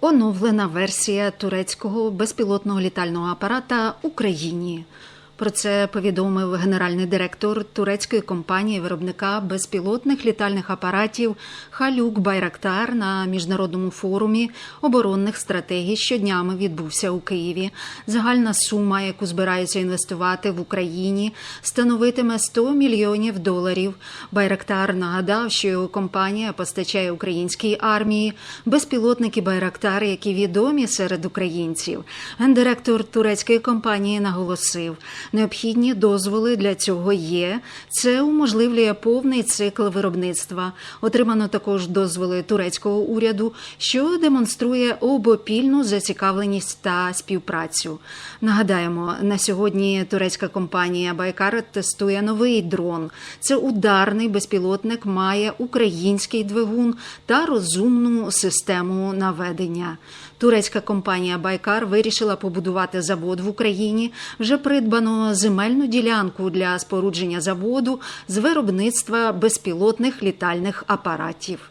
Оновлена версія турецького безпілотного літального апарата Україні. Про це повідомив генеральний директор турецької компанії виробника безпілотних літальних апаратів Халюк Байрактар на міжнародному форумі оборонних стратегій, що днями відбувся у Києві. Загальна сума, яку збираються інвестувати в Україні, становитиме 100 мільйонів доларів. Байрактар нагадав, що його компанія постачає українській армії безпілотники Байрактар, які відомі серед українців. Гендиректор турецької компанії наголосив, необхідні дозволи для цього є. Це уможливлює повний цикл виробництва. Отримано також дозволи турецького уряду, що демонструє обопільну зацікавленість та співпрацю. Нагадаємо, на сьогодні турецька компанія Байкар тестує новий дрон. Це ударний безпілотник, має український двигун та розумну систему наведення. Турецька компанія Байкар вирішила побудувати завод в Україні. Вже придбано земельну ділянку для спорудження заводу з виробництва безпілотних літальних апаратів.